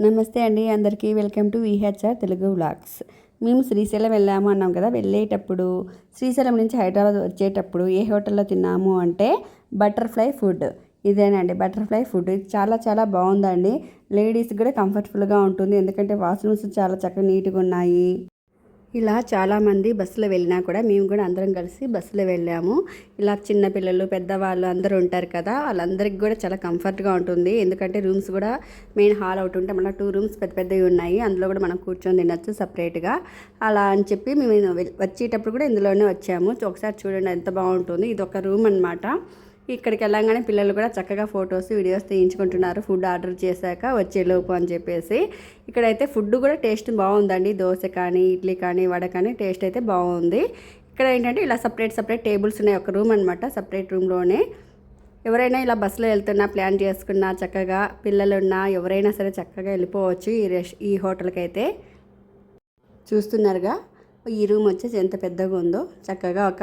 నమస్తే అండి అందరికీ welcome to VHR Telugu vlogs. మేము శ్రీశైలం వెళ్ళాము అన్నాం కదా వెళ్ళేటప్పుడు శ్రీశైలం నుంచి హైదరాబాద్ వచ్చేటప్పుడు ఏ హోటల్లో తిన్నాము అంటే బటర్ఫ్లై ఫుడ్. ఇదేనండి బటర్ఫ్లై ఫుడ్. ఇది చాలా చాలా బాగుందండి. లేడీస్ కూడా కంఫర్టబుల్గా ఉంటుంది ఎందుకంటే వాష్రూమ్స్ చాలా చక్కగా నీట్గా ఉన్నాయి. ఇలా చాలామంది బస్సులో వెళ్ళినా కూడా మేము కూడా అందరం కలిసి బస్సులో వెళ్ళాము. ఇలా చిన్నపిల్లలు పెద్దవాళ్ళు అందరూ ఉంటారు కదా వాళ్ళందరికీ కూడా చాలా కంఫర్ట్గా ఉంటుంది. ఎందుకంటే రూమ్స్ కూడా మెయిన్ హాల్ అవుట్ ఉంటే మళ్ళీ టూ రూమ్స్ పెద్ద పెద్దవి ఉన్నాయి. అందులో కూడా మనం కూర్చొని తినచ్చు సపరేట్గా. అలా అని చెప్పి మేము వచ్చేటప్పుడు కూడా ఇందులోనే వచ్చాము. ఒకసారి చూడండి ఎంత బాగుంటుంది. ఇది ఒక రూమ్ అన్నమాట. ఇక్కడికి వెళ్ళంగానే పిల్లలు కూడా చక్కగా ఫొటోస్ వీడియోస్ తీయించుకుంటున్నారు. ఫుడ్ ఆర్డర్ చేశాక వచ్చేలోపు అని చెప్పేసి. ఇక్కడైతే ఫుడ్ కూడా టేస్ట్ బాగుందండి. దోశ కానీ ఇడ్లీ కానీ వడ కానీ టేస్ట్ అయితే బాగుంది. ఇక్కడ ఏంటంటే ఇలా సపరేట్ సపరేట్ టేబుల్స్ ఉన్నాయి. ఒక రూమ్ అనమాట సపరేట్ రూమ్లోనే. ఎవరైనా ఇలా బస్సులో వెళ్తున్నా ప్లాన్ చేసుకున్నా చక్కగా పిల్లలున్నా ఎవరైనా సరే చక్కగా వెళ్ళిపోవచ్చు ఈ రెస్ ఈ హోటల్కి అయితే చూస్తున్నారుగా ఈ రూమ్ వచ్చేసి ఎంత పెద్దగా ఉందో చక్కగా ఒక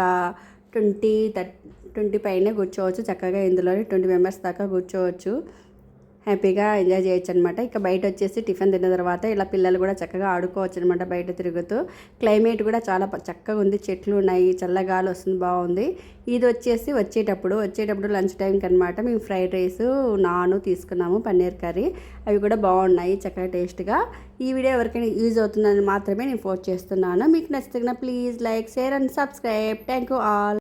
ట్వంటీ థర్టీ ట్వంటీ పైన కూర్చోవచ్చు. చక్కగా ఇందులోనే ట్వంటీ మెంబర్స్ దాకా కూర్చోవచ్చు. హ్యాపీగా ఎంజాయ్ చేయొచ్చు అనమాట ఇక బయట వచ్చేసి టిఫిన్ తిన్న తర్వాత ఇలా పిల్లలు కూడా చక్కగా ఆడుకోవచ్చు అనమాట బయట తిరుగుతూ. క్లైమేట్ కూడా చాలా చక్కగా ఉంది. చెట్లు ఉన్నాయి. చల్లగాలి వస్తుంది. బాగుంది. ఇది వచ్చేసి వచ్చేటప్పుడు వచ్చేటప్పుడు లంచ్ టైంకి అనమాట మేము ఫ్రైడ్ రైస్ నాను తీసుకున్నాము పన్నీర్ కర్రీ. అవి కూడా బాగున్నాయి. చక్కగా టేస్ట్గా. ఈ వీడియో ఎవరికైనా యూజ్ అవుతుందని మాత్రమే నేను పోస్ట్ చేస్తున్నాను. మీకు నచ్చితే please like share and subscribe. Thank you all.